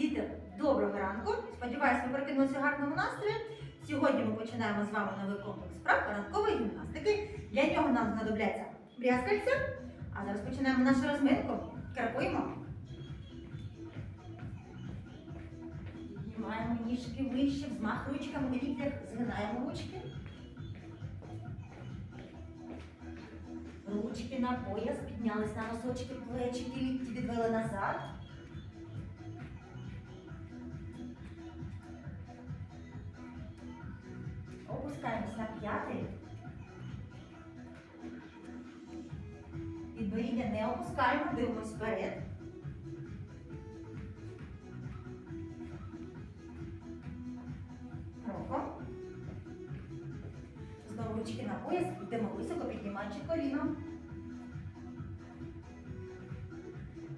Діти, доброго ранку. Сподіваюсь, ви прокинулися в гарному настрої. Сьогодні ми починаємо з вами новий комплекс вправ ранкової гімнастики. Для нього нам знадобляться брязкальця. А зараз починаємо нашу розминку. Крокуємо. Піднімаємо ніжки вище, взмах ручками, вітер, згинаємо ручки. Ручки на пояс, піднялись на носочки, плечики, лікті відвели назад. Опускаємось на п'ятий. Підборіддя не опускаємо, дивимось вперед. Кроком. Знову ручки на пояс, йдемо високо, піднімаючи коліно.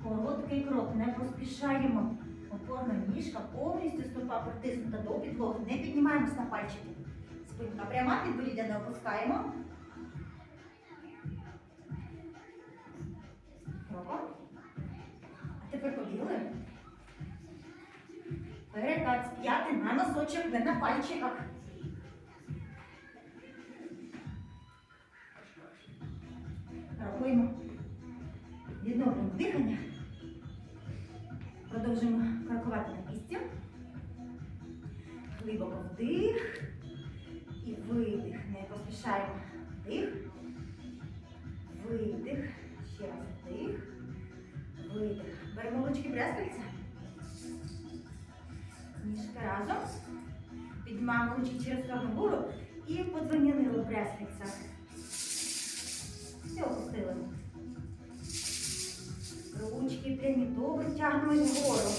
Короткий крок, не поспішаємо. Опорна ніжка, повністю стопа притиснута до підлоги. Не піднімаємось на пальчики. Спинка пряма, підборіддя не опускаємо. А тепер побігли. Перекат з п'яти на носочок, не на пальчиках. Рахуємо. Ніжки разом. Ручки через вгору і подзвонили брязкальця. Все опустили. Ручки прямі, добре тягнемо вгору.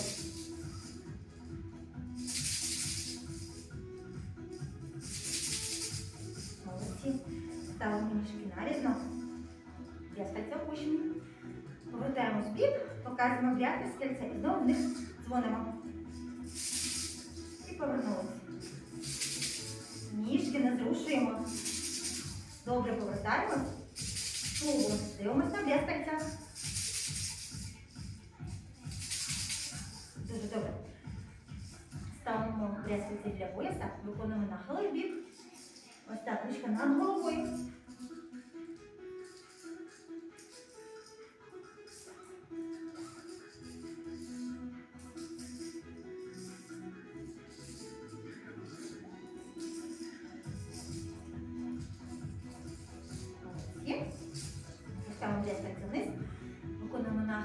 Молодці. Ставимо ніжки нарізно. Брязкальця опущені. Повертаємось в бік, показуємо брязкальця і знову вниз дзвонимо. Повернулися. Ніжки не зрушуємо. Добре повертаємось. Тулубом дивимося на брязкальця. Дуже добре. Ставимо брязкальці для пояса, виконуємо нахили в бік. Ось так, ручка над головою.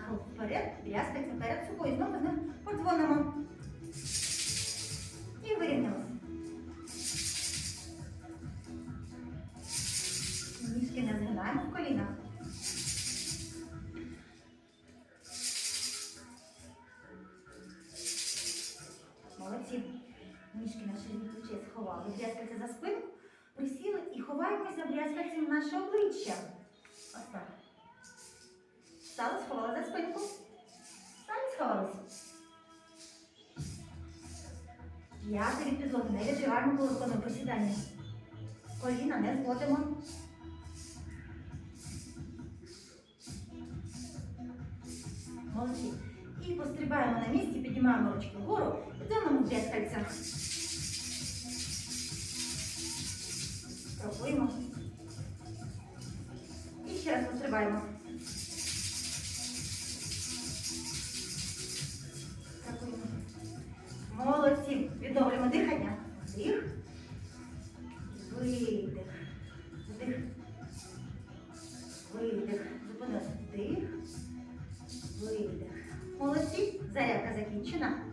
Нахил вперед, брязкальця перед собою. Знову з ним подзвонимо. І вирівнялися. Ніжки не згинаємо в колінах. Молодці. Ніжки на ширині плечей сховали. Брязкальця за спинку. Присіли і ховаємося брязкальцем в наше обличчя. Ось. Стали, сховали за спинку. Стали, сховалися. П'яти від підлоги. Не відриваємо, коли виконуємо присідання. Коліна не зводимо. Молодці. І пострибаємо на місці, піднімаємо ручки вгору і дзьонемо брязкальця. Пробуємо. І ще раз пострибаємо. Молодці. Відновлюємо дихання. Вдих. Видих. Вдих. Видих. Зупинилися. Вдих. Видих. Молодці. Зарядка закінчена.